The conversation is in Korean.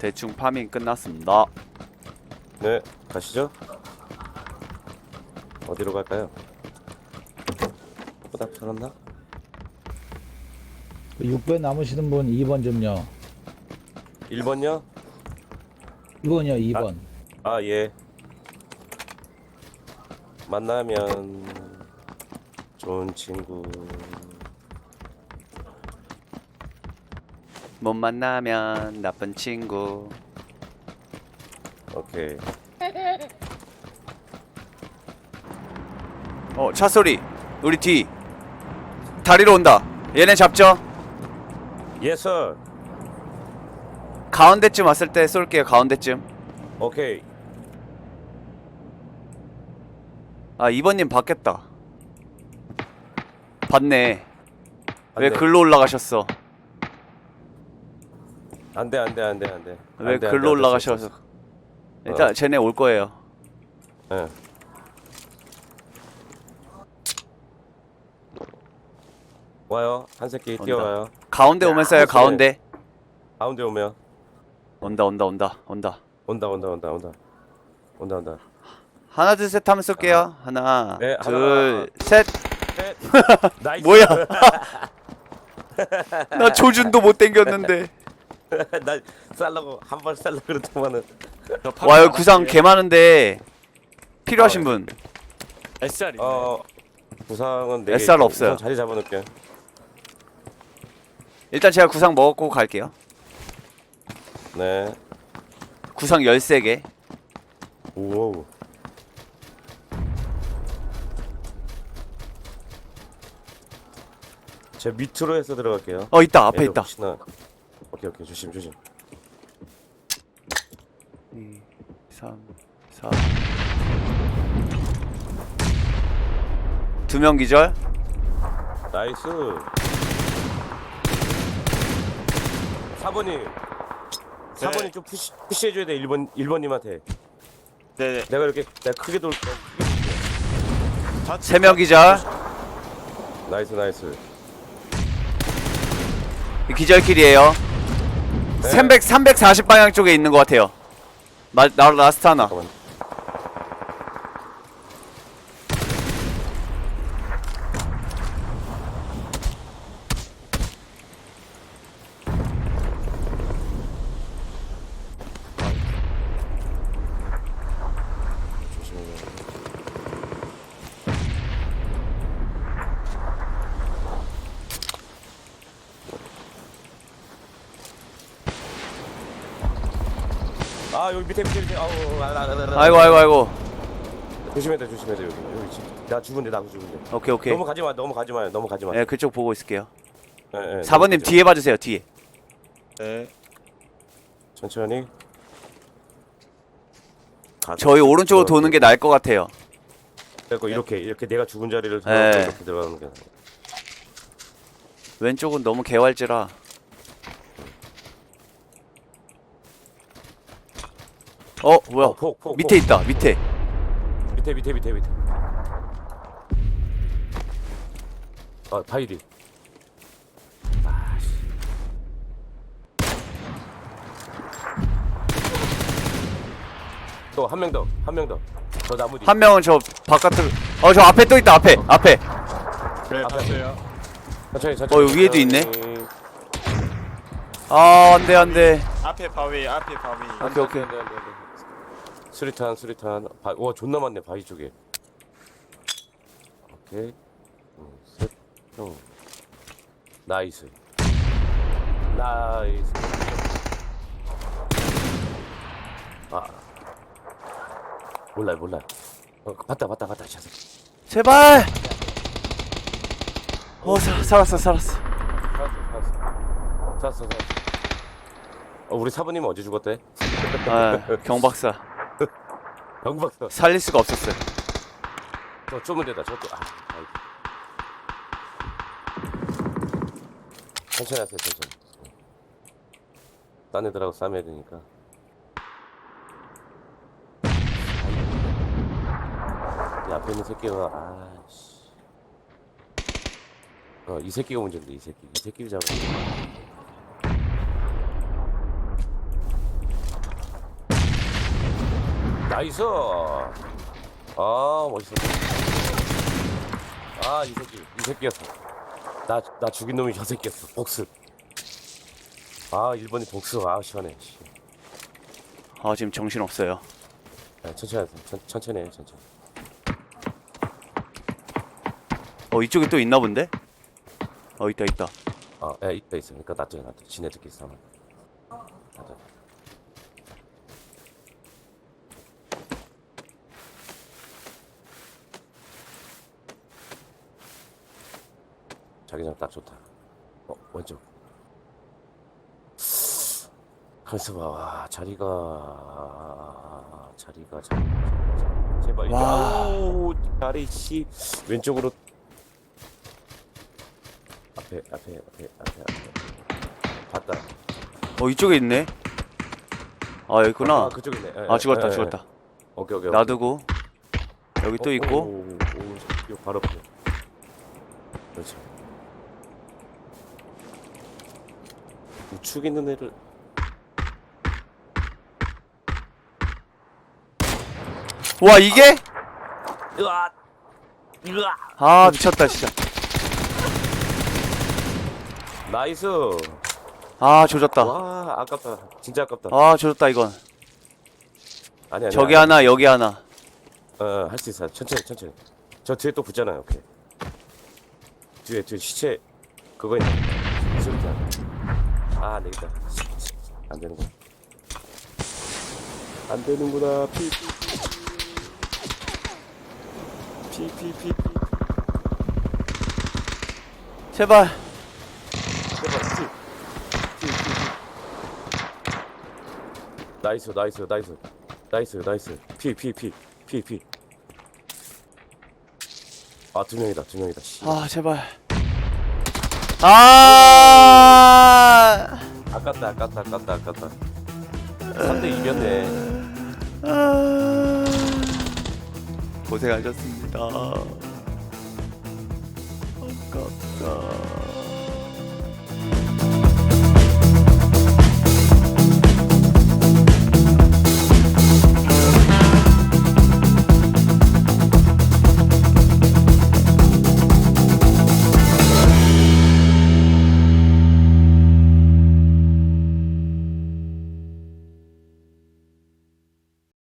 대충 파밍 끝났습니다. 네, 가시죠. 어디로 갈까요? 보다 편한나? 6배 남으시는 분 2번 좀요. 1번요? 2번이요, 2번. 아, 예. 만나면 좋은 친구. 못 만나면 나쁜 친구. 오케이. 어, 차 소리. 우리 뒤. 다리로 온다. 얘네 잡죠? 예스. 가운데쯤 왔을 때 쏠게요. 가운데쯤. 오케이. 아, 2번님 받겠다. 받네. 왜 돼. 글로 올라가셨어? 안 돼, 안 돼, 안 돼, 안 돼. 왜 글로 올라가셔서? 일단 어. 쟤네 올 거예요. 예. 와요. 한 새끼 온다. 뛰어와요. 가운데 오면. 그래. 가운데. 가운데 오면 온다, 온다, 온다, 온다. 온다, 온다, 온다, 온다. 온다, 온다. 하나, 둘, 셋 하면 쏠게요. 하나, 네, 둘, 하나. 셋. 셋. 나이스. 뭐야? 나 조준도 못 땡겼는데. 나 쌀라고 한발 쌀라 그랬더만은. 와, 여기 구상 개 많은데. 필요하신 분. SR이 어 부상은 네 SR 없어요. 자리 잡아놓을게. 일단 제가 구상 먹고 갈게요. 네. 구상 13개. 오. 제 밑으로 해서 들어갈게요. 어, 있다. 앞에 있다. 혹시나... 오케이 오케이 조심 조심. 2, 3, 4. 두 명 기절. 나이스. 4번님. 4번이 좀 푸시, 푸시해줘야 돼 1번 1번님한테. 네네 내가 이렇게 내가 크게 돌. 세명 기절. 나이스 나이스. 기절킬이에요. 네. 300 340 방향 쪽에 있는 것 같아요. 마, 나 라스트 하나. 잠깐만. 아 여기 밑에 밑에 밑에 아우. 아이고 아이고 아이고. 조심해야 돼 조심해야 돼 여기 여기 지금 나 죽은데 나 죽은데 오케이 오케이. 너무 가지 마 너무 가지 마요 너무 가지 마네 그쪽 보고 있을게요. 예, 예, 4번님 너무 가지 뒤에 봐주세요 뒤에. 네 마. 천천히 가- 저희 오른쪽으로 도는 게 나을 것 같아요. 그리고 이렇게 이렇게 내가 죽은 자리를 네. 들어가고 이렇게 들어가는 게. 왼쪽은 너무 개활지라. 어 뭐야? 어, 폭, 폭, 밑에 폭. 있다 밑에. 밑에 밑에 밑에 밑에 아 바이디 아씨 또 한 명 더 한 명더저 나무 뒤 한 명은 저 바깥으로. 어 저 앞에 또 있다 앞에 앞에. 네 봤어요 천천히 천천히 어, 여기 위에도 있네. 천천히. 아 안돼 안돼. 앞에 바위 앞에 바위 오케이 오케이. 안 돼, 안 돼, 안 돼. 수리탄 수리탄. 바, 와 존나 많네 바위 쪽에. 오케이. 둘셋형. 나이스. 나이스. 아. 몰라요 몰라요. 어, 봤다 봤다 봤다 샷 제발. 어 사, 살았어 살았어. 살았어 살았어. 살았어 살았어. 어, 우리 사부님은 언제 죽었대? 아 경박사 병박사. 살릴 수가 없었어요. 저 좁은 데다 저쪽 아 아이고. 천천히 하세요 천천히. 딴 애들하고 싸매야 되니까. 이 앞에 있는 새끼가 아씨. 어이 새끼가 문제인데 이 새끼. 이 새끼를 잡아야 돼 나이스. 아 멋있어. 아 이 새끼 이 새끼였어. 나 나 죽인 놈이 저 새끼였어. 복수. 아 일본이 복수. 아 시원해. 씨. 아 지금 정신 없어요. 야, 천천히 하세요. 천, 천천히 해요 천천히. 어 이쪽에 또 있나 본데? 어 있다 있다. 아, 야, 있다 있어. 그러니까 놔둬, 놔둬. 지네들끼리. 놔둬. 자기장 딱 좋다. 어, 왼쪽. 그래서 봐, 와, 자리가, 자리가, 자리가. 제발, 와. 아우, 자리, 씨. 왼쪽으로. 앞에, 앞에, 앞에, 앞에, 앞에. 봤다. 어 이쪽에 있네. 아 여기 있구나. 아, 그쪽에 있네. 예, 아 예, 죽었다 예, 예. 죽었다. 오케이, 오케이. 놔두고 여기 또 어, 있고 오, 오, 오, 이거 바로 앞에. 그렇지. 우측 있는 애를 와 이게? 으아 으아 아 미쳤다 진짜. 나이스 아 조졌다. 와 아깝다 진짜 아깝다 아 조졌다 이건. 아니 아니 저기 하나 여기 하나. 어할 수 있어 천천히 천천히 저 뒤에 또 붙잖아요 오케이 뒤에 뒤에 시체 그거 있네 아 안 되겠다 안 되는구나 안 되는구나 피 피 피 피 피 피 제발. 제발 피. 피, 피, 피. 나이스 나이스 나이스 나이스 나이스 피 피 피 피 피. 아 두 명이다 두 명이다. 씨. 아 제발. 아. 아깝다 아깝다 아깝다 아깝다. 3대 이겼네. 아. 고생하셨습니다. 아깝다.